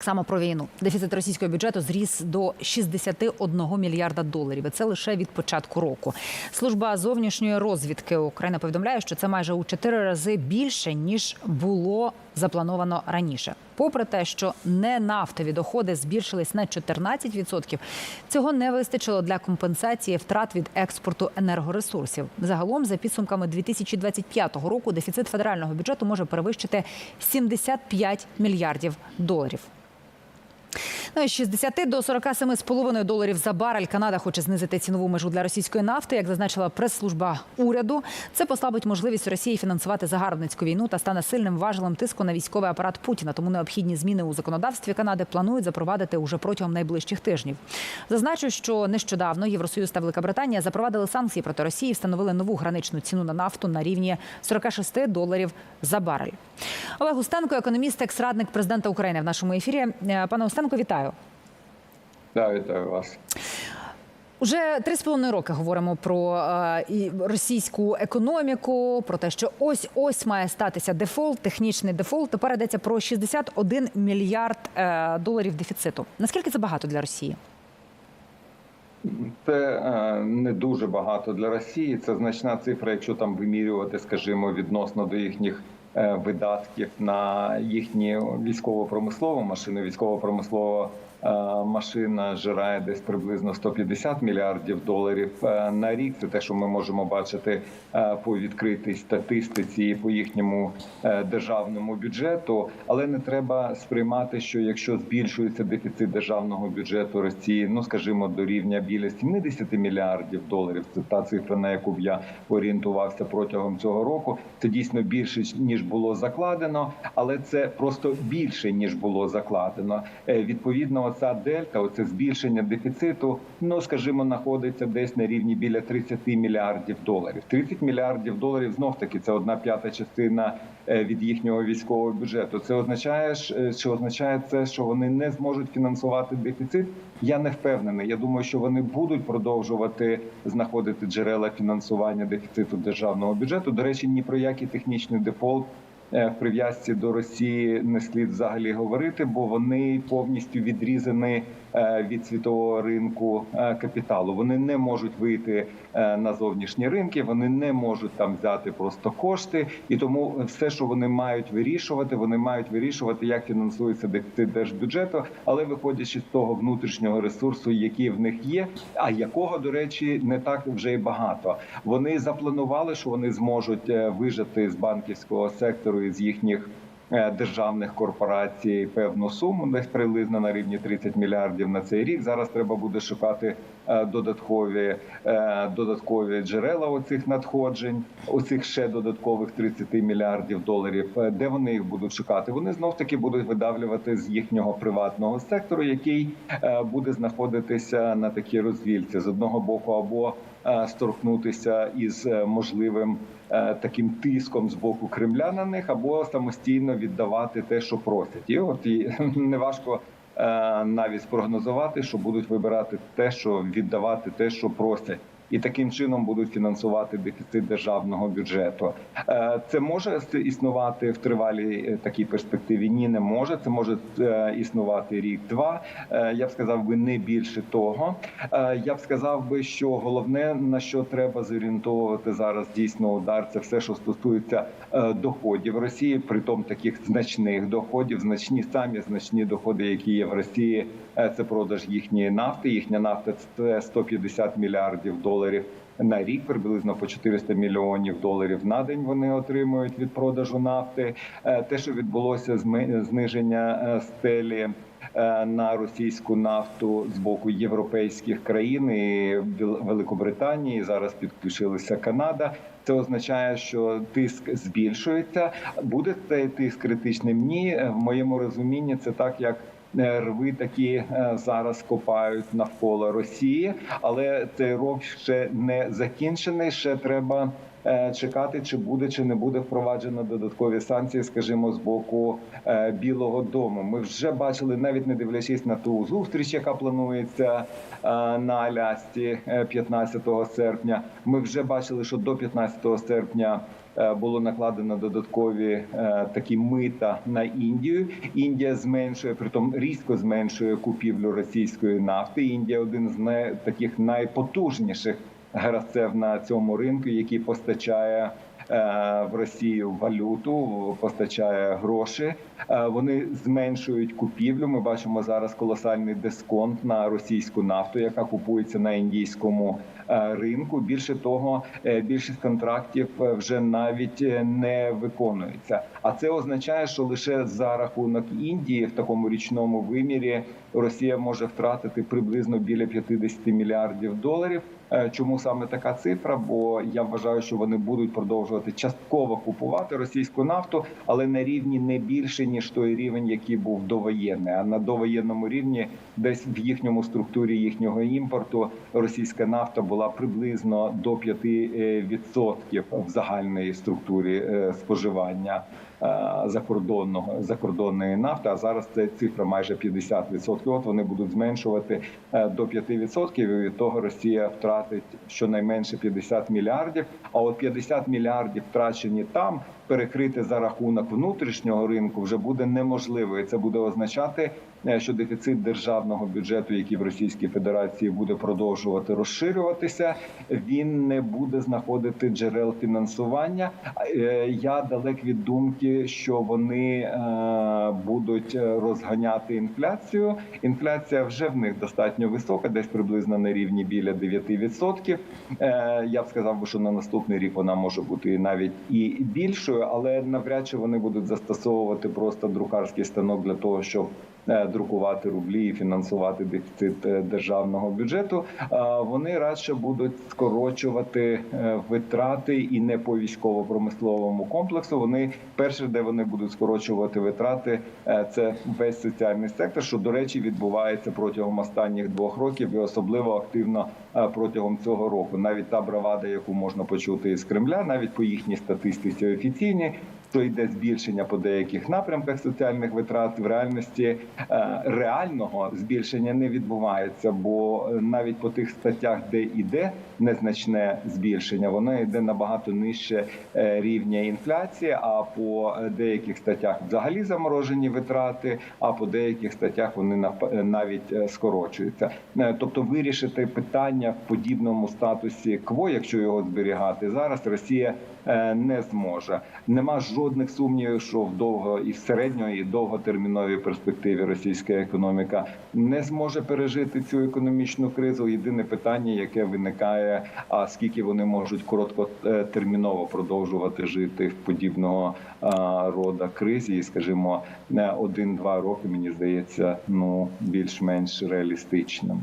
Само про війну. Дефіцит російського бюджету зріс до 61 мільярда доларів. Це лише від початку року. Служба зовнішньої розвідки України повідомляє, що це майже у чотири рази більше ніж було заплановано раніше. Попри те, що не нафтові доходи збільшились на 14%, цього не вистачило для компенсації втрат від експорту енергоресурсів. Загалом, за підсумками 2025 року, дефіцит федерального бюджету може перевищити 75 мільярдів доларів. Ну, з 60 до 47,5 доларів за барель Канада хоче знизити цінову межу для російської нафти, як зазначила прес-служба уряду. Це послабить можливість Росії фінансувати загарбницьку війну та стане сильним важелем тиску на військовий апарат Путіна. Тому необхідні зміни у законодавстві Канади планують запровадити уже протягом найближчих тижнів. Зазначу, що нещодавно Євросоюз та Велика Британія запровадили санкції проти Росії, встановили нову граничну ціну на нафту на рівні 46 доларів за барель. Олег Устенко, економіст, екс-радник президента України в нашому ефірі. Е, Пане Устенко, вітаю. Да, вітаю вас. Уже три з половиною роки говоримо про е, російську економіку, про те, що ось ось має статися дефолт, технічний дефолт. Тепер йдеться про 61 мільярд е, доларів дефіциту. Наскільки це багато для Росії? Це е, не дуже багато для Росії. Це значна цифра, якщо там вимірювати, скажімо, відносно до їхніх видатків на їхні військово-промислову машину, військово-промислова е, машина жирає десь приблизно 150 мільярдів доларів е, на рік. Це те, що ми можемо бачити е, по відкритій статистиці і по їхньому е, державному бюджету. Але не треба сприймати, що якщо збільшується дефіцит державного бюджету Росії, ну скажімо, до рівня біля 70 мільярдів доларів. Це та цифра, на яку б я орієнтувався протягом цього року. Це дійсно більше ніж було закладено, але це просто більше ніж було закладено. Е, Відповідно, оця дельта, оце збільшення дефіциту, ну скажімо, знаходиться десь на рівні біля 30 мільярдів доларів. 30 мільярдів доларів знов таки це одна п'ята частина е, від їхнього військового бюджету. Це означає, е, що означає це, що вони не зможуть фінансувати дефіцит. Я не впевнений. Я думаю, що вони будуть продовжувати знаходити джерела фінансування дефіциту державного бюджету. До речі, ні про який технічний дефолт. Е, В прив'язці до Росії не слід взагалі говорити, бо вони повністю відрізані е, від світового ринку е, капіталу. Вони не можуть вийти на зовнішні ринки, вони не можуть там взяти просто кошти, і тому все, що вони мають вирішувати, вони мають вирішувати, як фінансується дефіцит держбюджету, але виходячи з того внутрішнього ресурсу, який в них є, а якого, до речі, не так вже й багато. Вони запланували, що вони зможуть вижити з банківського сектору і з їхніх. е, Державних корпорацій певну суму, десь приблизно на рівні 30 мільярдів на цей рік. Зараз треба буде шукати е, додаткові е, додаткові джерела оцих надходжень, оцих ще додаткових 30 мільярдів доларів. Е, Де вони їх будуть шукати? Вони знов таки будуть видавлювати з їхнього приватного сектору, який е, буде знаходитися на такій розвільці з одного боку, або е, сторкнутися із е, можливим е, таким тиском з боку Кремля на них, або самостійно віддавати те, що просять. І от і неважко е, навіть спрогнозувати, що будуть вибирати те, що віддавати те, що просять. І таким чином будуть фінансувати дефіцит державного бюджету. Е, Це може існувати в тривалій е, такій перспективі? Ні, не може. Це може е, існувати рік-два. Я б сказав би не більше того. Я б сказав би, що головне на що треба зорієнтовувати зараз дійсно удар, це все, що стосується доходів Росії, притом таких значних доходів, значні самі значні доходи, які є в Росії. Це продаж їхньої нафти. Їхня нафта це 150 мільярдів доларів на рік, приблизно по 400 мільйонів доларів на день вони отримують від продажу нафти. Е, Те, що відбулося зниження е, стелі. е, На російську нафту з боку європейських країн і Вел- Великобританії зараз підключилася Канада. Це означає, що тиск збільшується. Буде цей тиск критичним? Ні, в моєму розумінні це так, як рви такі е, зараз копають навколо Росії, але цей рок ще не закінчений. Ще треба чекати, чи буде чи не буде впроваджено додаткові санкції, скажімо, з боку е, Білого Дому. Ми вже бачили, навіть не дивлячись на ту зустріч, яка планується е, на Алясці е, 15 серпня. Ми вже бачили, що до 15 серпня. е, Було накладено додаткові е, такі мита на Індію. Індія зменшує, притом різко зменшує купівлю російської нафти. Індія один з таких найпотужніших гравців на цьому ринку, який постачає в Росію валюту, постачає гроші. Е, Вони зменшують купівлю. Ми бачимо зараз колосальний дисконт на російську нафту, яка купується на індійському е, ринку. Більше того, е, більшість контрактів е, вже навіть е, не виконується. А це означає, що лише за рахунок Індії в такому річному вимірі Росія може втратити приблизно біля 50 мільярдів доларів. Е, Чому саме така цифра? Бо я вважаю, що вони будуть продовжувати частково купувати російську нафту, але на рівні не більше ніж той рівень, який був довоєнний. А на довоєнному рівні, десь в їхньому структурі їхнього імпорту, російська нафта була приблизно до 5% в загальної структурі е, споживання е, закордонного закордонної нафти. А зараз це цифра майже 50%. От вони будуть зменшувати е, до 5%, і від того Росія втратить щонайменше 50 мільярдів. А от 50 мільярдів втрачені там перекрити за рахунок внутрішнього ринку вже буде неможливо. І це буде означати, е, що дефіцит державного бюджету, який в Російській Федерації буде продовжувати розширюватися, він не буде знаходити джерел фінансування. Е, Я далек від думки, що вони е, будуть розганяти інфляцію. Інфляція вже в них достатньо висока, десь приблизно на рівні біля 9%. Е, Я б сказав, що на наступний рік вона може бути навіть і більшою, але навряд чи вони будуть застосовувати просто друкарський станок для того, щоб е, друкувати рублі і фінансувати дефіцит е, державного бюджету. Вони радше будуть скорочувати е, витрати і не по військово-промисловому комплексу. Вони перше, де вони будуть скорочувати витрати, е, це весь соціальний сектор, що до речі відбувається протягом останніх двох років, і особливо активно е, протягом цього року. Навіть та бравада, яку можна почути із Кремля, навіть по їхній статистиці офіційній. То йде збільшення по деяких напрямках соціальних витрат в реальності е, реального збільшення не відбувається, бо е, навіть по тих статтях, де йде незначне збільшення, воно йде набагато нижче е, рівня інфляції. А по деяких статтях взагалі заморожені витрати, а по деяких статтях вони навіть скорочуються. Тобто вирішити питання в подібному статусі КВО, якщо його зберігати зараз, Росія не зможе. Нема жодних сумнівів, що в довго і в середньої і довготерміновій перспективі російська економіка не зможе пережити цю економічну кризу. Єдине питання, яке виникає: а скільки вони можуть короткотерміново продовжувати жити в подібного рода кризі, і скажімо, один-два роки мені здається, ну більш-менш реалістичним.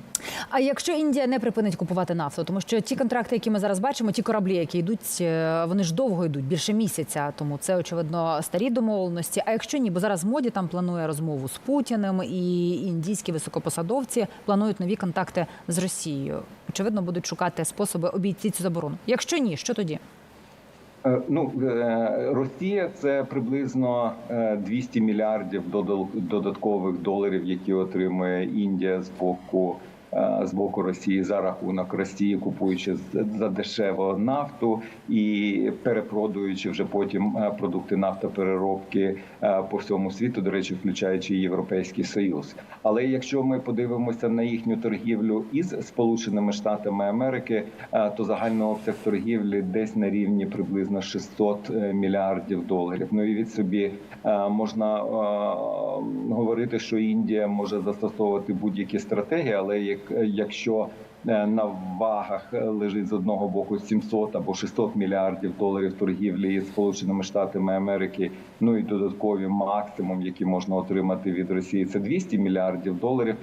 А якщо Індія не припинить купувати нафту, тому що ті контракти, які ми зараз бачимо, ті кораблі, які йдуть, е, вони ж довго йдуть, більше місяця. Тому це очевидно старі домовленості. А якщо ні, бо зараз моді там планує розмову з Путіним, і індійські високопосадовці планують нові контакти з Росією. Очевидно, будуть шукати способи обійти цю заборону. Якщо ні, що тоді? Е, Ну е, Росія це приблизно е, 200 мільярдів додал- додаткових доларів, які отримує Індія з боку. Е, З боку Росії за рахунок Росії, купуючи за дешево нафту і перепродуючи вже потім е, продукти нафтопереробки е, по всьому світу, до речі, включаючи Європейський Союз. Але якщо ми подивимося на їхню торгівлю із Сполученими Штатами Америки, то загальний обсяг торгівлі десь на рівні приблизно 600 мільярдів доларів. Ну і від собі можна говорити, що Індія може застосовувати будь-які стратегії, але як якщо е, на вагах лежить з одного боку 700 або 600 мільярдів доларів торгівлі із Сполученими Штатами Америки. Ну і додаткові максимум, які можна отримати від Росії, це 200 мільярдів доларів.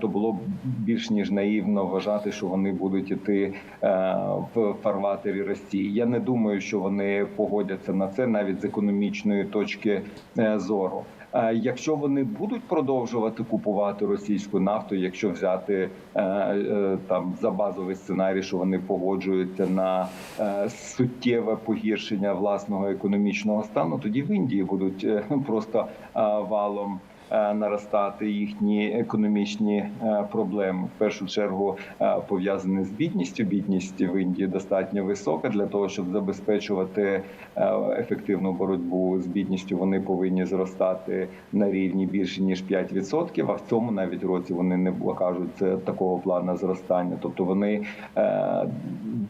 То було б більш ніж наївно вважати, що вони будуть іти е, в фарватері Росії. Я не думаю, що вони погодяться на це навіть з економічної точки е, зору. Е, Якщо вони будуть продовжувати купувати російську нафту, якщо взяти е, е, там за базовий сценарій, що вони погоджуються на суттєве погіршення власного економічного стану, тоді в Індії будуть е, просто валом. Е, Наростати їхні економічні е, проблеми в першу чергу е, пов'язані з бідністю. Бідність в Індії достатньо висока для того, щоб забезпечувати ефективну боротьбу з бідністю. Вони повинні зростати на рівні більше ніж 5%, А в цьому навіть році вони не покажуть такого плану зростання. Тобто вони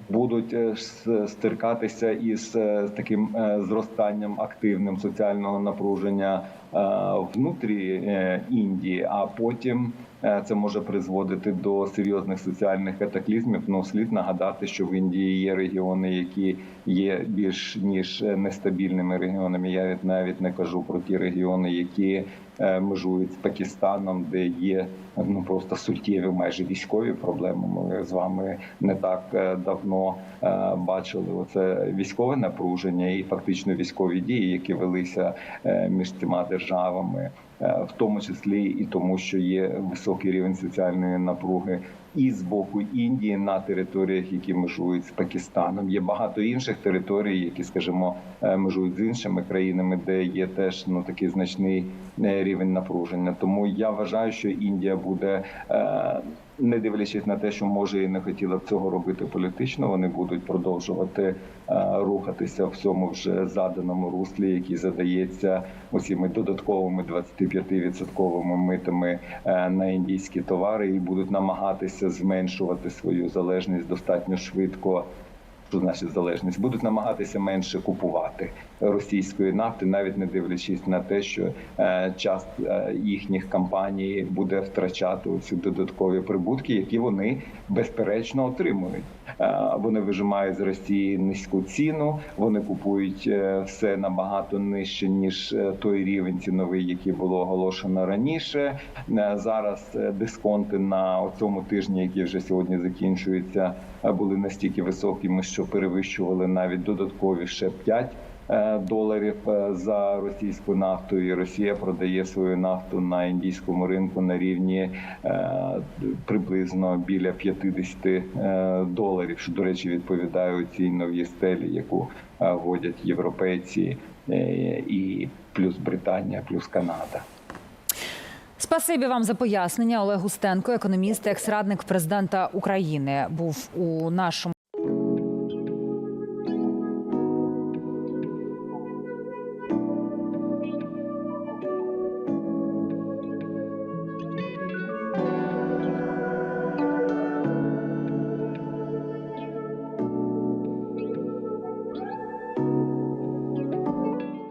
будуть с- стикатися із таким зростанням активним соціального напруження внутрі е, Індії, а потім. Е, Це може призводити до серйозних соціальних катаклізмів. Ну слід нагадати, що в Індії є регіони, які є більш ніж нестабільними регіонами. Я навіть не кажу про ті регіони, які е, межують з Пакистаном, де є ну просто суттєві, майже військові проблеми. Ми з вами не так е, давно бачили оце військове напруження і фактично військові дії, які велися між цими державами, в тому числі і тому, що є високий рівень соціальної напруги. І з боку Індії на територіях, які межують з Пакистаном, є багато інших територій, які, скажімо, е, межують з іншими країнами, де є теж ну такий значний е, рівень напруження. Тому я вважаю, що Індія буде. е, Не дивлячись на те, що може і не хотіла б цього робити політично, вони будуть продовжувати рухатися в цьому вже заданому руслі, який задається усіми додатковими 25% митами е, на індійські товари, і будуть намагатися зменшувати свою залежність достатньо швидко. Що значить залежність? Будуть намагатися менше купувати російської нафти, навіть не дивлячись на те, що е, часть е, їхніх компаній буде втрачати ці додаткові прибутки, які вони безперечно отримують. Е, вони вижимають з Росії низьку ціну, вони купують все набагато нижче ніж той рівень ціновий, який було оголошено раніше. Зараз дисконти на цьому тижні, які вже сьогодні закінчуються, були настільки високими, що перевищували навіть додаткові ще 5 е, доларів е, за російську нафту, і Росія продає свою нафту на індійському ринку на рівні е, приблизно біля 50 е, доларів, що до речі відповідає цій новій стелі, яку е, вводять європейці е, і плюс Британія, плюс Канада. Спасибі вам за пояснення. Олег Устенко, економіст, екс-радник президента України, був у нашому.